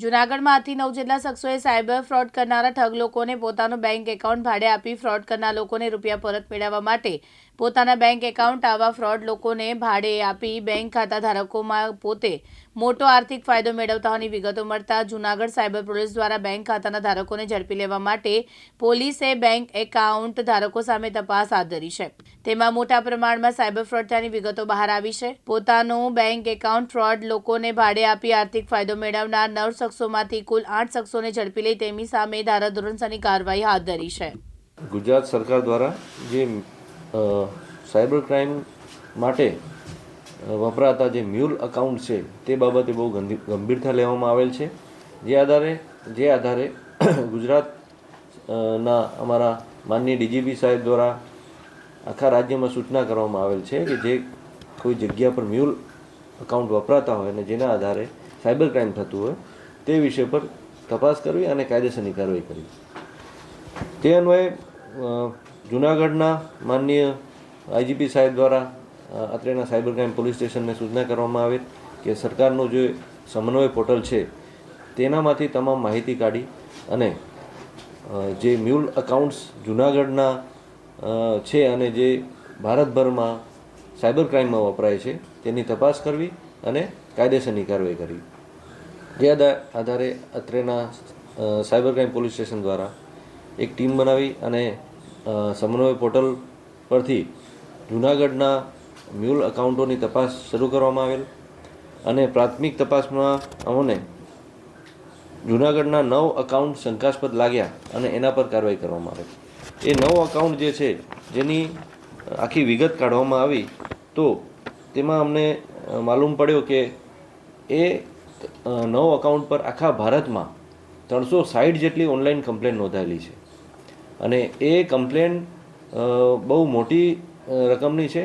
જૂનાગઢમાં આથી નવ જેટલા શખ્સોએ સાયબર ફ્રોડ કરનારા ઠગ લોકોને પોતાનું બેંક એકાઉન્ટ ભાડે આપી ફ્રોડ કરનાર લોકોને રૂપિયા પરત મેળવવા માટે પોતાના બેંક એકાઉન્ટ આવા ફ્રોડ લોકોને ભાડે આપી બેંક ખાતા ધારકોમાં પોતે મોટો આર્થિક ફાયદો મેળવતા હોવાની વિગતો મળતા જૂનાગઢ સાયબર પોલીસ દ્વારા બેંક ખાતાના ધારકોને ઝડપી લેવા માટે પોલીસે બેંક એકાઉન્ટ ધારકો સામે તપાસ હાથ ધરી છે. તેમાં મોટા પ્રમાણમાં સાયબર ફ્રોડ થયાની વિગતો બહાર આવી છે. પોતાનું બેંક એકાઉન્ટ ફ્રોડ લોકોને ભાડે આપી આર્થિક ફાયદો મેળવનાર નવ શખ્સોમાંથી કુલ આઠ શખ્સોને ઝડપી લઈ તેમની સામે ધારાધોરણસરની કાર્યવાહી હાથ ધરી છે. ગુજરાત સરકાર દ્વારા જે સાયબર ક્રાઇમ માટે વપરાતા જે મ્યુલ અકાઉન્ટ છે, તે બાબતે બહુ ગંભીર ગંભીરતા લેવામાં આવેલ છે. જે આધારે જે આધારે ગુજરાત ના અમારા માનનીય ડીજીપી સાહેબ દ્વારા આખા રાજ્યમાં સૂચના કરવામાં આવેલ છે કે જે કોઈ જગ્યા પર મ્યુલ અકાઉન્ટ વપરાતા હોય અને જેના આધારે સાયબર ક્રાઇમ થતું હોય તે વિષય પર તપાસ કરવી અને કાયદેસરની કાર્યવાહી કરવી. તે અન્વયે જુનાગઢના માનનીય આઈજીપી સાહેબ દ્વારા અત્રેના સાયબર ક્રાઇમ પોલીસ સ્ટેશનને સૂચના કરવામાં આવે કે સરકારનું જે સમન્વય પોર્ટલ છે, તેનામાંથી તમામ માહિતી કાઢી અને જે મ્યુલ અકાઉન્ટ્સ જુનાગઢના છે અને જે ભારતભરમાં સાયબર ક્રાઇમમાં વપરાય છે, તેની તપાસ કરવી અને કાયદેસરની કાર્યવાહી કરવી. જે આધા- આધારે અત્રેના સાયબર ક્રાઇમ પોલીસ સ્ટેશન દ્વારા એક ટીમ બનાવી અને સમન્વય પોર્ટલ પરથી જૂનાગઢના મ્યુલ અકાઉન્ટોની તપાસ શરૂ કરવામાં આવેલ અને પ્રાથમિક તપાસમાં અમને જૂનાગઢના નવ અકાઉન્ટ શંકાસ્પદ લાગ્યા અને એના પર કાર્યવાહી કરવામાં આવે એ નવ અકાઉન્ટ જે છે જેની આખી વિગત કાઢવામાં આવી તો તેમાં અમને માલુમ પડ્યો કે એ નવ અકાઉન્ટ પર આખા ભારતમાં ત્રણસો સાઠ જેટલી ઓનલાઈન કમ્પ્લેન નોંધાયેલી છે. અને એ કમ્પ્લેન બહુ મોટી રકમની છે.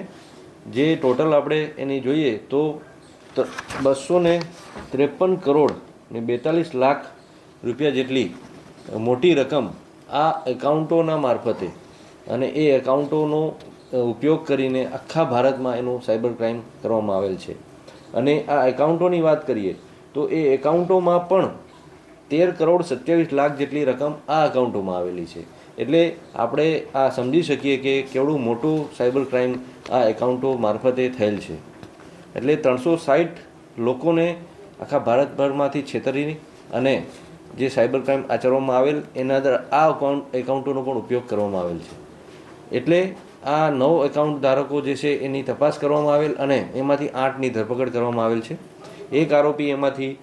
જે ટોટલ આપણે એની જોઈએ તો બસો ને ત્રેપન કરોડ ને બેતાલીસ લાખ રૂપિયા જેટલી મોટી રકમ આ એકાઉન્ટોના મારફતે અને એ એકાઉન્ટોનો ઉપયોગ કરીને આખા ભારતમાં એનું સાયબર ક્રાઇમ કરવામાં આવેલ છે. અને આ એકાઉન્ટોની વાત કરીએ તો એ એકાઉન્ટોમાં પણ તેર કરોડ સત્યાવીસ લાખ જેટલી રકમ આ એકાઉન્ટોમાં આવેલી છે. એટલે આપણે આ સમજી શકીએ કે કેવડું મોટું સાયબર ક્રાઇમ આ એકાઉન્ટો મારફતે થયેલ છે. એટલે ત્રણસો સાઠ લોકોને આખા ભારતભરમાંથી છેતરી અને જે સાયબર ક્રાઇમ આચરવામાં આવેલ, એના અંદર આ અકાઉન્ટ, એકાઉન્ટોનો પણ ઉપયોગ કરવામાં આવેલ છે. એટલે આ નવ એકાઉન્ટ ધારકો જે છે એની તપાસ કરવામાં આવેલ અને એમાંથી આઠની ધરપકડ કરવામાં આવેલ છે. એક આરોપી એમાંથી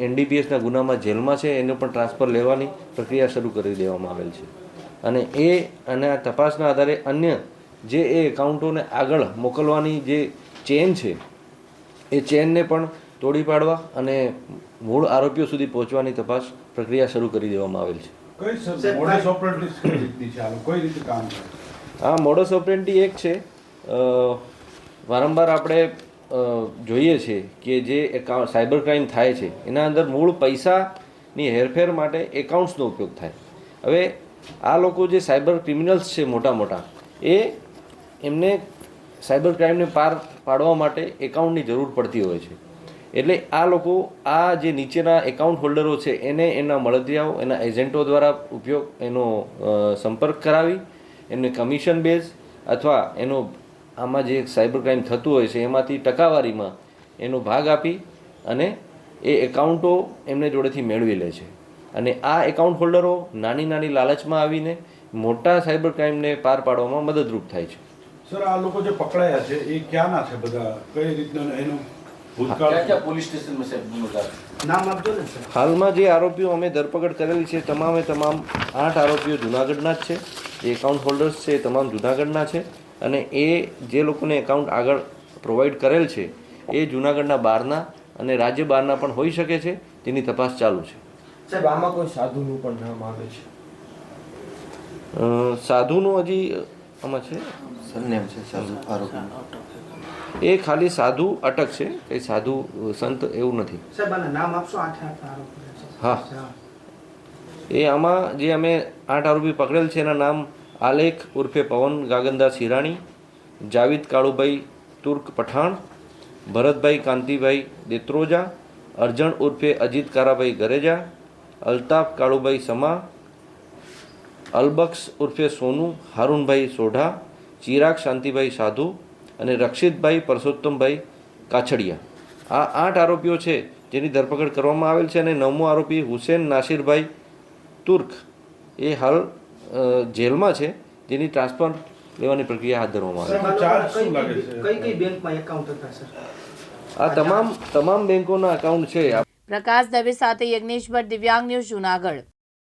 એનડીપીએસના ગુનામાં જેલમાં છે એનો પણ ટ્રાન્સફર લેવાની પ્રક્રિયા શરૂ કરી દેવામાં આવેલ છે. અને એ અને આ તપાસના આધારે અન્ય જે એ એકાઉન્ટોને આગળ મોકલવાની જે ચેન છે એ ચેનને પણ તોડી પાડવા અને મૂળ આરોપીઓ સુધી પહોંચવાની તપાસ પ્રક્રિયા શરૂ કરી દેવામાં આવેલ છે. કઈ સર મોડસ ઓપરેટરી કઈ રીતની છે આનું? કઈ રીતે કામ કરે? આ મોડસ ઓપરેન્ટી એક છે. વારંવાર આપણે જોઈએ છે કે જે એકાઉન્ટ સાયબર ક્રાઇમ થાય છે, એના અંદર મૂળ પૈસાની હેરફેર માટે એકાઉન્ટ્સનો ઉપયોગ થાય. હવે આ લોકો જે સાયબર ક્રિમિનલ્સ છે મોટા મોટા, એ એમને સાયબર ક્રાઇમને પાર પાડવા માટે એકાઉન્ટની જરૂર પડતી હોય છે. એટલે આ લોકો, આ જે નીચેના એકાઉન્ટ હોલ્ડરો છે, એને એના મળદિયાઓ, એના એજન્ટો દ્વારા ઉપયોગ એનો સંપર્ક કરાવી, એમને કમિશન બેઝ અથવા એનો આમાં જે સાયબર ક્રાઇમ થતું હોય છે એમાંથી ટકાવારીમાં એનો ભાગ આપી અને એ એકાઉન્ટો એમને જોડેથી મેળવી લે છે. અને આ એકાઉન્ટ હોલ્ડરો નાની નાની લાલચમાં આવીને મોટા સાયબર ક્રાઇમને પાર પાડવામાં મદદરૂપ થાય છે. સર આ લોકો જે પકડાયા છે એ ક્યાંના છે બધા? કઈ રીતના એનું હાલમાં જે આરોપીઓ અમે ધરપકડ કરેલી છે તમામે તમામ આઠ આરોપીઓ જુનાગઢના જ છે. જે એકાઉન્ટ હોલ્ડર્સ છે એ તમામ જુનાગઢના છે. અને એ જે લોકોને એકાઉન્ટ આગળ પ્રોવાઈડ કરેલ છે એ જુનાગઢના બહારના અને રાજ્ય બહારના પણ હોઈ શકે છે તેની તપાસ ચાલુ છે. સાહેબ આમાં કોઈ સાધુનું પણ નામ આવે છે? સાધુનું હજી આમાં છે? સરનેમ છે સાધુ ફારૂક એ ખાલી સાધુ અટક છે એ સાધુ સંત એવું નથી. સાહેબ નામ આપશો? આઠ હા. એ આમાં જે અમે આઠ આરોપી પકડેલ છે એના નામ આલેખ ઉર્ફે પવન ગાગનદાસ હિરાણી જાવિદ કાળુભાઈ તુર્ક પઠાણ, ભરતભાઈ કાંતિભાઈ દેત્રોજા, અરજણ ઉર્ફે અજીત કારાભાઈ ગરેજા, અલ્તાફ કાળુભાઈ સમા, અલબક્ષ ઉર્ફે સોનુ, હારૂનભાઈ સોઢા, ચિરાગ શાંતિભાઈ સાધુ અને રક્ષિતભાઈ પરસોત્તમભાઈ કાછડિયા. આ આઠ આરોપીઓ છે જેની ધરપકડ કરવામાં આવેલ છે અને નવમો આરોપી હુસેન નાસિરભાઈ તુર્ક. એ હાલ જેલમાં છે જેની ટ્રાન્સફર લેવાની પ્રક્રિયા હાથ ધરવામાં આવી આ તમામ તમામ બેંકોના એકાઉન્ટ છે. પ્રકાશ દવે સાથે યજ્ઞેશ ભટ્ટ દિવ્યાંગ ન્યૂઝ જુનાગઢ.